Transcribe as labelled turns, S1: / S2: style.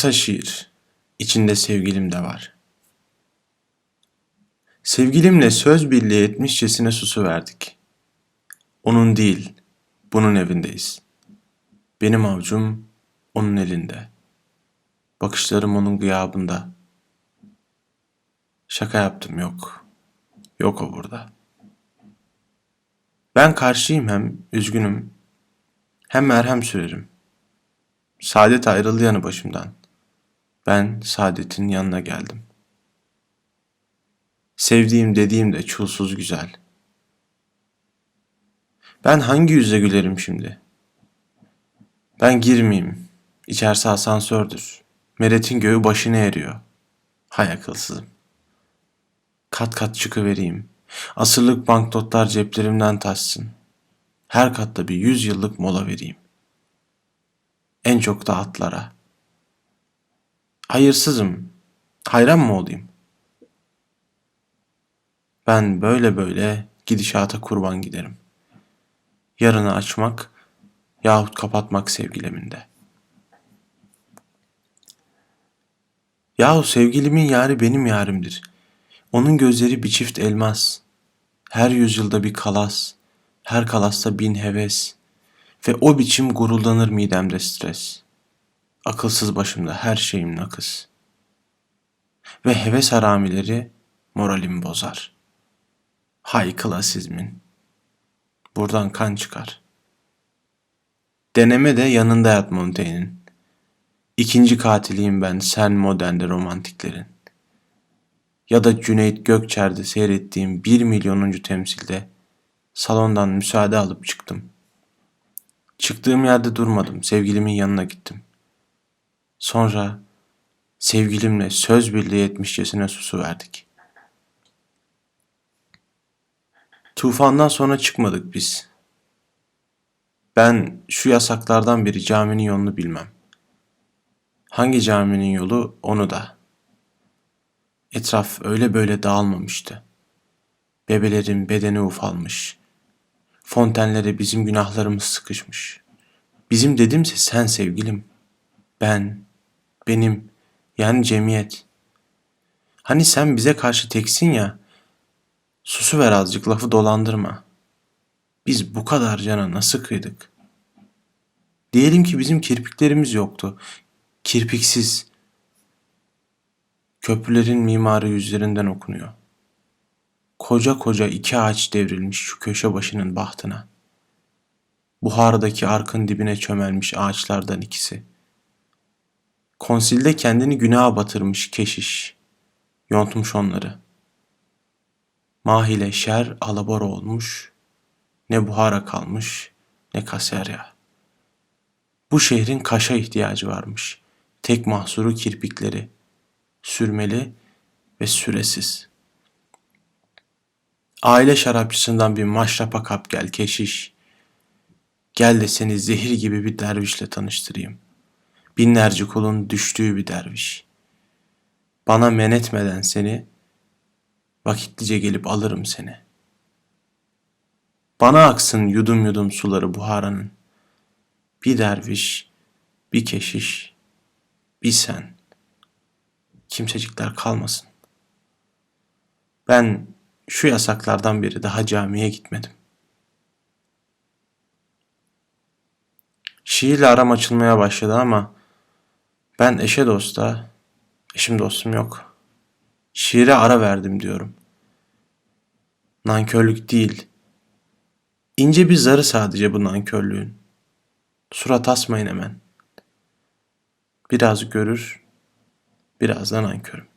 S1: Kısa şiir, içinde sevgilim de var. Sevgilimle söz birliği etmişçesine susu verdik. Onun değil, bunun evindeyiz. Benim avcum onun elinde. Bakışlarım onun gıyabında. Şaka yaptım yok. Yok o burada. Ben karşıyım hem üzgünüm. Hem merhem sürerim. Saadet ayrıldı yanı başımdan. Ben Saadet'in yanına geldim. Sevdiğim dediğim de çulsuz güzel. Ben hangi yüzle gülerim şimdi? Ben girmeyeyim. İçerisi asansördür. Meret'in göğü başına eriyor. Hay akılsızım. Kat kat çıkıvereyim. Asırlık banknotlar ceplerimden taşsın. Her katta bir yüz yıllık mola vereyim. En çok da atlara. Hayırsızım. Hayran mı olayım? Ben böyle böyle gidişata kurban giderim. Yarını açmak yahut kapatmak sevgiliminde. Yahu sevgilimin yari benim yarimdir. Onun gözleri bir çift elmas. Her yüzyılda bir kalas. Her kalasta bin heves. Ve o biçim guruldanır midemde stres. Akılsız başımda her şeyim nakıs. Ve heves haramileri moralimi bozar. Hay klasizmin. Buradan kan çıkar. Deneme de yanında yat Montaigne'in. İkinci katiliyim ben sen modernde romantiklerin. Ya da Cüneyt Gökçer'de seyrettiğim bir milyonuncu temsilde salondan müsaade alıp çıktım. Çıktığım yerde durmadım, sevgilimin yanına gittim. Sonra sevgilimle söz birliği etmişçesine susu verdik. Tufandan sonra çıkmadık biz. Ben şu yasaklardan biri caminin yolunu bilmem. Hangi caminin yolu onu da. Etraf öyle böyle dağılmamıştı. Bebelerin bedeni ufalmış. Fontenlere bizim günahlarımız sıkışmış. Bizim dedimse sen sevgilim. Ben, benim, yani cemiyet. Hani sen bize karşı teksin ya, susu ver azıcık lafı dolandırma. Biz bu kadar cana nasıl kıydık? Diyelim ki bizim kirpiklerimiz yoktu. Kirpiksiz. Köprülerin mimarı yüzlerinden okunuyor. Koca koca iki ağaç devrilmiş şu köşe başının bahtına. Buhar'daki arkın dibine çömelmiş ağaçlardan ikisi. Konsilde kendini günaha batırmış keşiş. Yontmuş onları. Mahile şer alabora olmuş. Ne Buhara kalmış ne Kaserya. Bu şehrin kaşa ihtiyacı varmış. Tek mahsuru kirpikleri. Sürmeli ve süresiz. Aile şarapçısından bir maşrapa kap gel keşiş. Gel de seni zehir gibi bir dervişle tanıştırayım. Binlerce kulun düştüğü bir derviş. Bana men etmeden seni, vakitlice gelip alırım seni. Bana aksın yudum yudum suları Buhara'nın. Bir derviş, bir keşiş, bir sen. Kimsecikler kalmasın. Ben şu yasaklardan biri daha camiye gitmedim. Şiirle aram açılmaya başladı ama ben eşe dosta, eşim dostum yok. Şiire ara verdim diyorum. Nankörlük değil. İnce bir zarı sadece bu nankörlüğün. Surat asmayın hemen. Biraz görür, biraz da nankörüm.